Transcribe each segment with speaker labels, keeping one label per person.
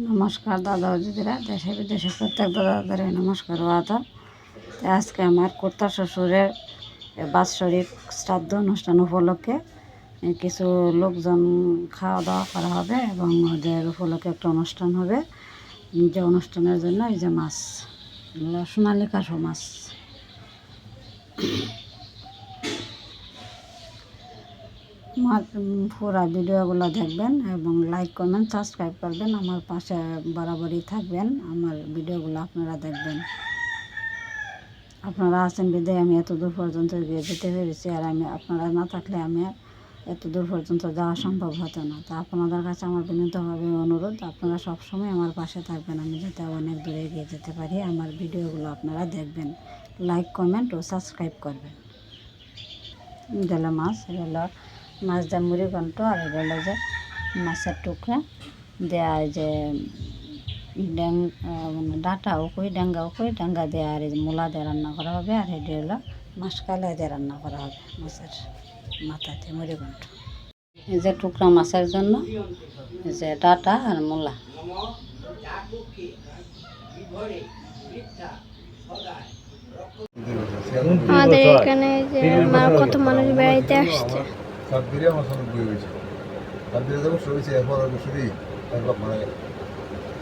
Speaker 1: নমস্কার দাদা দিদিরা, দেশে বিদেশে প্রত্যেক দাদা দাদারে নমস্কার আদাব। আজকে আমার কর্তা শ্বশুরের বাৎসরিক শ্রাদ্ধ অনুষ্ঠান উপলক্ষে কিছু লোকজন খাওয়া দাওয়া করা হবে এবং ওদের উপলক্ষে একটা অনুষ্ঠান হবে। যে অনুষ্ঠানের জন্য এই যে মাছ সোনালি কাঠো মাছ। আমার পুরা ভিডিওগুলো দেখবেন এবং লাইক কমেন্ট সাবস্ক্রাইব করবেন। আমার পাশে বরাবরই থাকবেন। আমার ভিডিওগুলো আপনারা দেখবেন। আপনারা আছেন বিদায়, আমি এত দূর পর্যন্ত গিয়ে যেতে পেরেছি আর আমি আপনারা না থাকলে আমি এত দূর পর্যন্ত যাওয়া সম্ভব হতো না। তা আপনাদের কাছে আমার বিনীতভাবে অনুরোধ, আপনারা সবসময় আমার পাশে থাকবেন। আমি যাতে অনেক দূরে এগিয়ে যেতে পারি, আমার ভিডিওগুলো আপনারা দেখবেন। লাইক কমেন্ট ও সাবস্ক্রাইব করবেন। গেলে মাছ এগুলো মাছ দিয়ে মুড়ি ঘন্ট আর এগুলো যে মাছের টুকরা। দেয়া যে ড্যাং মানে ডাঁটা উকুই ডাঙ্গা উকুই ডাঙ্গা দেওয়া আর মূলা দিয়ে রান্না করা হবে আর এটি হলো মাছ কালা দিয়ে রান্না করা হবে মাছের মাথাতে মুড়ি ঘন্ট। এই যে টুকরা মাছের জন্য যে ডাঁটা আর মূলা।
Speaker 2: আমাদের এখানে যে কত মানুষ বেড়াইতে আসছে।
Speaker 3: সাতদিনে আমার সঙ্গে বই হয়েছে। সাতদিনে যখন শুরু হয়েছে এরপর আমি শুনি একবার মারা গেল।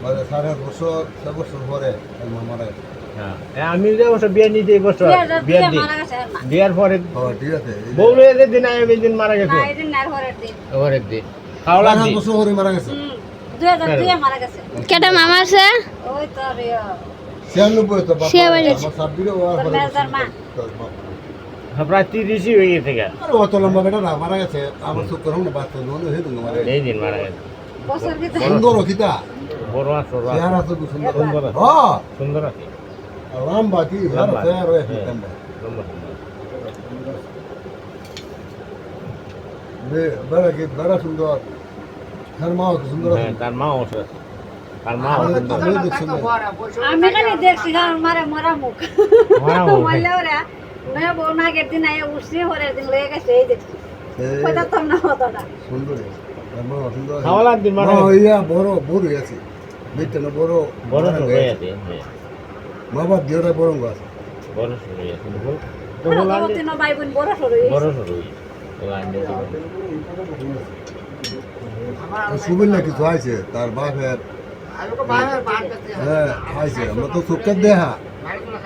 Speaker 3: মানে সাড়ে আট বছর ছয় বছর পরে এক মা মারা গেল।
Speaker 4: হ্যাঁ এ আমি যে অবশ্য বিয়ে নিতে এই বছর বিয়ের দিন। বিয়ার পরে
Speaker 3: হ্যাঁ ঠিক আছে।
Speaker 4: বউ দিন আমি দিন মারা গেছে। পরের দিন। খাওয়ালার
Speaker 3: সাড়ে আট
Speaker 4: দিন।
Speaker 3: বছর পরে মারা গেছে।
Speaker 2: কেটা মামা আছে?
Speaker 3: ছিয়ানব্বই তো
Speaker 1: মা।
Speaker 4: হ্যাঁ, প্রায় তিরিশই হয়ে গেছে গা।
Speaker 3: অত লম্বা বেটা না মারা গেছে। আমার চোখ করুন না বাচ্চা লোন হয়ে তুমি মারা
Speaker 4: এই দিন মারা গেছে।
Speaker 3: সুন্দর কিতা
Speaker 4: বড় আছে।
Speaker 3: চেহারা তো সুন্দর।
Speaker 4: সুন্দর আছে
Speaker 3: হ্যাঁ
Speaker 4: সুন্দর আছে
Speaker 3: লম্বা কি
Speaker 4: লম্বা।
Speaker 3: চেহারা রয়েছে
Speaker 4: হ্যাঁ।
Speaker 3: লম্বা
Speaker 4: সুন্দর সুন্দর
Speaker 3: বে- বেড়া কি বেড়া সুন্দর। তার মাও সুন্দর আছে।
Speaker 4: হ্যাঁ তার মা আছে। তার মা
Speaker 3: আমি- দেখছি।
Speaker 1: আমি মারে মরা মুখ।
Speaker 4: মরা মুখ।
Speaker 1: নয় বউ দিন আয়া উঠছি পরের দিন লয়ে গেছে এই দেখছি কইতাম না অতটা
Speaker 3: সুন্দর।
Speaker 4: দিন মারা
Speaker 3: মা
Speaker 4: গেছে
Speaker 3: ইয়া বড় বড় আছে বেটা বড়
Speaker 4: বড়। হয়ে আছে হ্যাঁ
Speaker 3: বড় আছে
Speaker 4: বড় সরু হয়ে আছে
Speaker 1: ভাই বোন সরু
Speaker 4: সরু হয়ে
Speaker 3: কিছু আছে তার বাপের হ্যাঁ আছে আমরা তো চোখের দেখা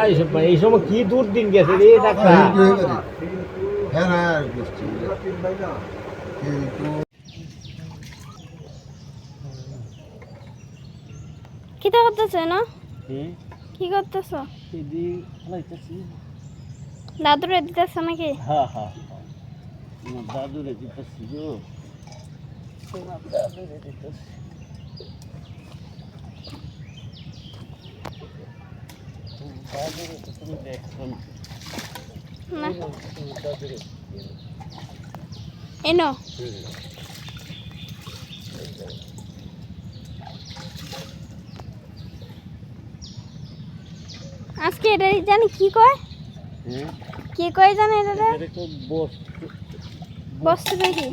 Speaker 4: এই এই সময় কি দূর দিন গেছে রে ডাক্তার?
Speaker 3: হ্যাঁ হ্যাঁ কিন্তু
Speaker 2: কি তো করতেছে না কি? করতেছ? দাদুরে দিতেছ নাকি?
Speaker 4: হ্যাঁ হ্যাঁ দাদুরে দিতেছি গো। দাদুরে দিতেছি দাদুরে তো তুমি দেখছ না
Speaker 2: না এনো। আজকে এটা জানি কি কয়? কি কয় জানি এটা?
Speaker 4: বস্তু।
Speaker 2: দেখি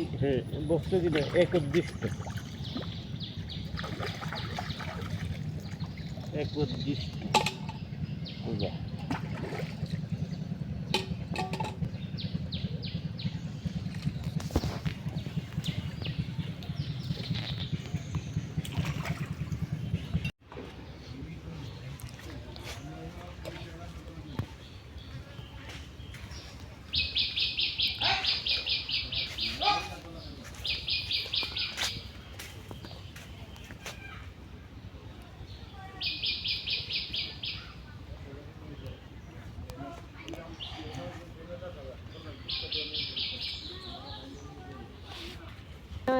Speaker 4: বস্তু দিলে একদিষ্ট একদিষ্ট Yeah.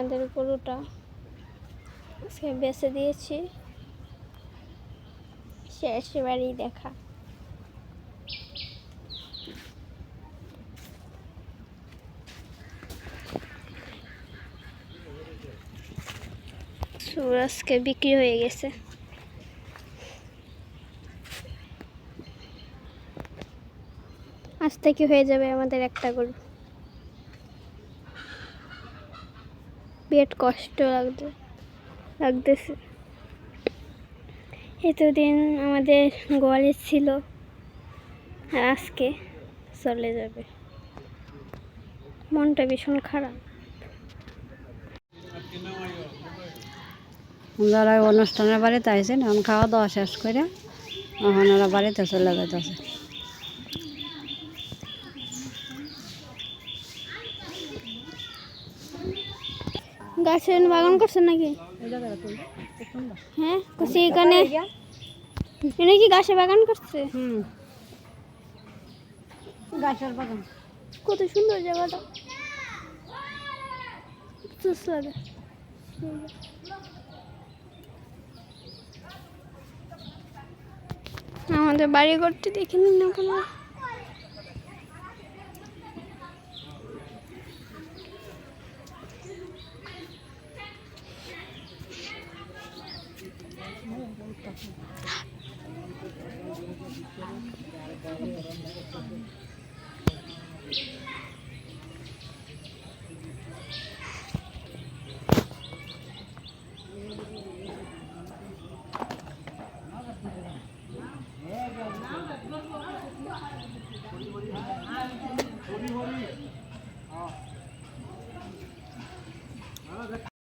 Speaker 2: আমাদের গরুটা আজকে বেচে দিয়েছি। শেষ বাড়ি দেখা। সুরজকে বিক্রি হয়ে গেছে। আজ থেকে হয়ে যাবে আমাদের একটা গরু। পেট কষ্ট লাগতো লাগতেছে। এতদিন আমাদের গোয়ালে ছিল, আর আজকে চলে যাবে। মনটা ভীষণ খারাপ।
Speaker 1: যারা অনুষ্ঠানের বাড়িতে আইসেন এখন খাওয়া দাওয়া শেষ করে, এখন ওরা বাড়িতে চলে যেতেছে
Speaker 2: গাছের বাগান করছেন নাকি? হ্যাঁ করছি এখানে। এখানে কি গাছে বাগান করছে?
Speaker 1: হুম। গাছের বাগান।
Speaker 2: কত সুন্দর জায়গাটা। লাগে। আমাদের বাড়ি করতে দেখিনি না কোনো